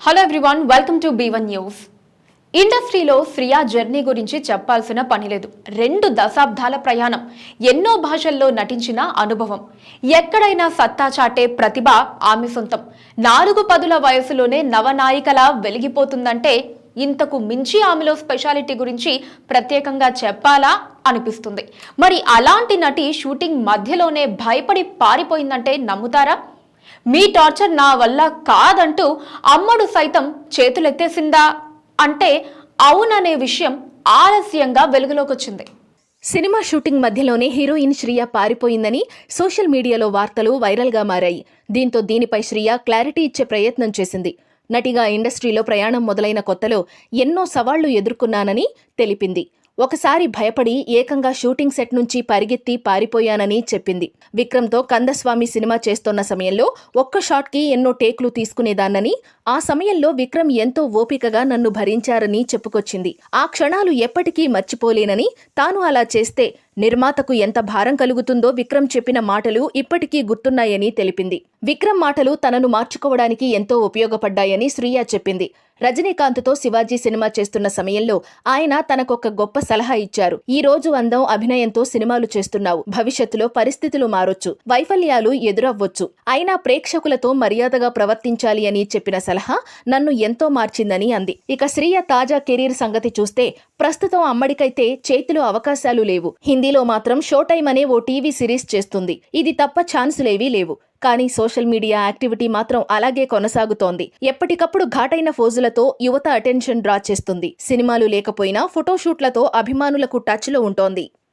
Hello everyone welcome to B one news ఇండస్ట్రీలో Shriya journey గురించి చెప్పాల్సిన పని లేదు. రెండు దశాబ్దాల ప్రయాణం. ఎన్నో భాషల్లో నటించిన అనుభవం. ఎక్కడైనా సత్తా చాటే ప్రతిభ ఆమె సొంతం. నాలుగు పదుల వయసులోనే నవనాయికలా వెలిగిపోతుందంటే ఇంతకు మించి ఆమెలో స్పెషాలిటీ గురించి ప్రత్యేకంగా చెప్పాలా అనిపిస్తుంది. మరి అలాంటి నటి షూటింగ్ మధ్యలోనే భయపడి పారిపోయిందంటే నమ్ముతారా? మీ టార్చర్ నా వల్ల కాదంటూ అమ్మడు సైతం చేతులెత్తేసిందా? అంటే అవుననే విషయం ఆలస్యంగా వెలుగులోకి వచ్చింది సినిమా షూటింగ్ మధ్యలోనే హీరోయిన్ శ్రియ పారిపోయిందని సోషల్ మీడియాలో వార్తలు వైరల్గా మారాయి. దీంతో దీనిపై శ్రియ క్లారిటీ ఇచ్చే ప్రయత్నం చేసింది. నటిగా ఇండస్ట్రీలో ప్రయాణం మొదలైన కొత్తలో ఎన్నో సవాళ్ళు ఎదుర్కొన్నానని తెలిపింది. ఒకసారి భయపడి ఏకంగా షూటింగ్ సెట్ నుంచి పరిగెత్తి పారిపోయానని చెప్పింది. విక్రమ్తో కందస్వామి సినిమా చేస్తోన్న సమయంలో ఒక్క షాట్కి ఎన్నో టేకులు తీసుకునేదాన్నని ఆ సమయంలో విక్రమ్ ఎంతో ఓపికగా నన్ను భరించారని చెప్పుకొచ్చింది. ఆ క్షణాలు ఎప్పటికీ మర్చిపోలేనని తాను అలా చేస్తే నిర్మాతకు ఎంత భారం కలుగుతుందో విక్రమ్ చెప్పిన మాటలు ఇప్పటికీ గుర్తున్నాయని తెలిపింది. విక్రమ్ మాటలు తనను మార్చుకోవడానికి ఎంతో ఉపయోగపడ్డాయని శ్రీయ చెప్పింది. రజనీకాంత్తో శివాజీ సినిమా చేస్తున్న సమయంలో ఆయన తనకొక గొప్ప సలహా ఇచ్చారు. ఈ రోజు అందం అభినయంతో సినిమాలు చేస్తున్నావు. భవిష్యత్తులో పరిస్థితులు మారొచ్చు. వైఫల్యాలు ఎదురవ్వచ్చు. అయినా ప్రేక్షకులతో మర్యాదగా ప్రవర్తించాలి అని చెప్పిన సలహా నన్ను ఎంతో మార్చిందని అంది. ఇక శ్రీయ తాజా కెరీర్ సంగతి చూస్తే ప్రస్తుతం అమ్మడికైతే చేతిలో అవకాశాలు లేవు. హిందీ హిందీలో మాత్రం షో టైమ్ అనే ఓ టీవీ సిరీస్ చేస్తుంది. ఇది తప్ప ఛాన్సులేవీ లేవు. కానీ సోషల్ మీడియా యాక్టివిటీ మాత్రం అలాగే కొనసాగుతోంది. ఎప్పటికప్పుడు ఘాటైన ఫోజులతో యువత అటెన్షన్ డ్రా చేస్తుంది. సినిమాలు లేకపోయినా ఫోటోషూట్లతో అభిమానులకు టచ్లో ఉంటోంది.